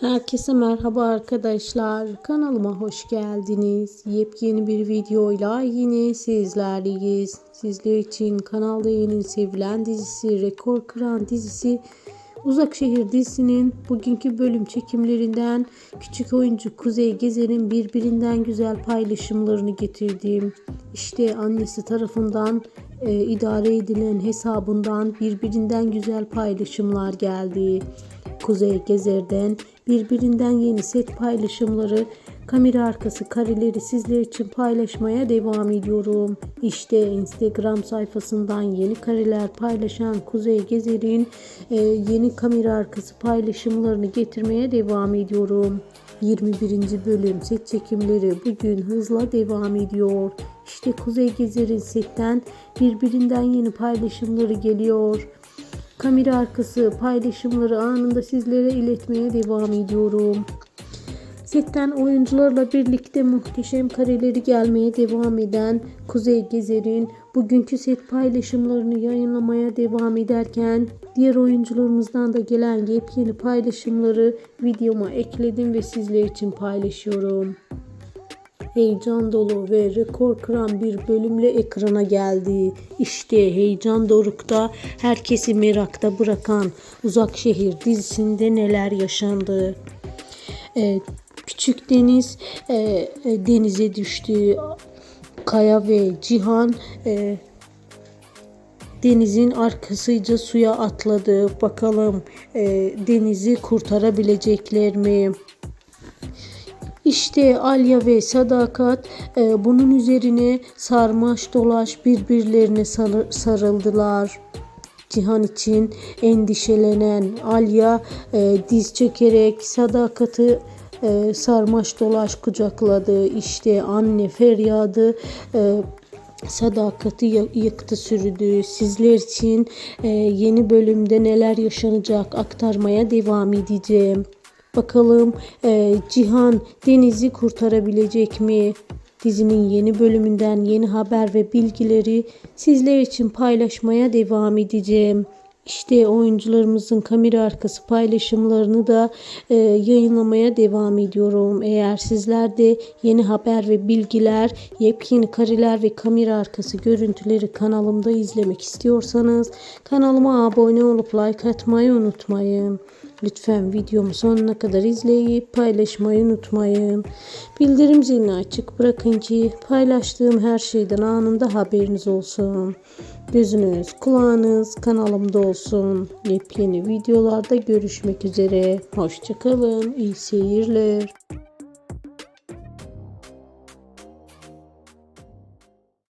Herkese merhaba arkadaşlar. Kanalıma hoş geldiniz. Yepyeni bir videoyla yine sizlerleyiz. Sizler için kanalda yeni sevilen dizisi, rekor kıran dizisi Uzak Şehir dizisinin bugünkü bölüm çekimlerinden küçük oyuncu Kuzey Gezer'in birbirinden güzel paylaşımlarını getirdiğim işte annesi tarafından e, idare edilen hesabından birbirinden güzel paylaşımlar geldi. Kuzey Gezer'den birbirinden yeni set paylaşımları, kamera arkası kareleri sizler için paylaşmaya devam ediyorum. İşte Instagram sayfasından yeni kareler paylaşan Kuzey Gezer'in e, yeni kamera arkası paylaşımlarını getirmeye devam ediyorum. 21. bölüm set çekimleri bugün hızla devam ediyor. İşte Kuzey Gezer'in setten birbirinden yeni paylaşımları geliyor. Kamera arkası paylaşımları anında sizlere iletmeye devam ediyorum. Setten oyuncularla birlikte muhteşem kareleri gelmeye devam eden Kuzey Gezer'in bugünkü set paylaşımlarını yayınlamaya devam ederken diğer oyuncularımızdan da gelen yepyeni paylaşımları videoma ekledim ve sizler için paylaşıyorum heyecan dolu ve rekor kıran bir bölümle ekrana geldi. İşte heyecan dorukta herkesi merakta bırakan Uzak Şehir dizisinde neler yaşandı. Ee, küçük Deniz e, e, denize düştü. Kaya ve Cihan e, denizin arkasıca suya atladı. Bakalım e, denizi kurtarabilecekler mi? İşte Alya ve Sadakat e, bunun üzerine sarmaş dolaş birbirlerine sar, sarıldılar. Cihan için endişelenen Alya e, diz çekerek Sadakat'ı e, sarmaş dolaş kucakladı. İşte anne feryadı e, sadakati yıktı sürdü. Sizler için e, yeni bölümde neler yaşanacak aktarmaya devam edeceğim. Bakalım e, Cihan Deniz'i kurtarabilecek mi? Dizinin yeni bölümünden yeni haber ve bilgileri sizler için paylaşmaya devam edeceğim. İşte oyuncularımızın kamera arkası paylaşımlarını da e, yayınlamaya devam ediyorum. Eğer sizler de yeni haber ve bilgiler, yepyeni kareler ve kamera arkası görüntüleri kanalımda izlemek istiyorsanız kanalıma abone olup like atmayı unutmayın. Lütfen videomu sonuna kadar izleyip paylaşmayı unutmayın. Bildirim zilini açık bırakın ki paylaştığım her şeyden anında haberiniz olsun. Gözünüz, kulağınız kanalımda olsun. Yepyeni videolarda görüşmek üzere. Hoşçakalın. İyi seyirler.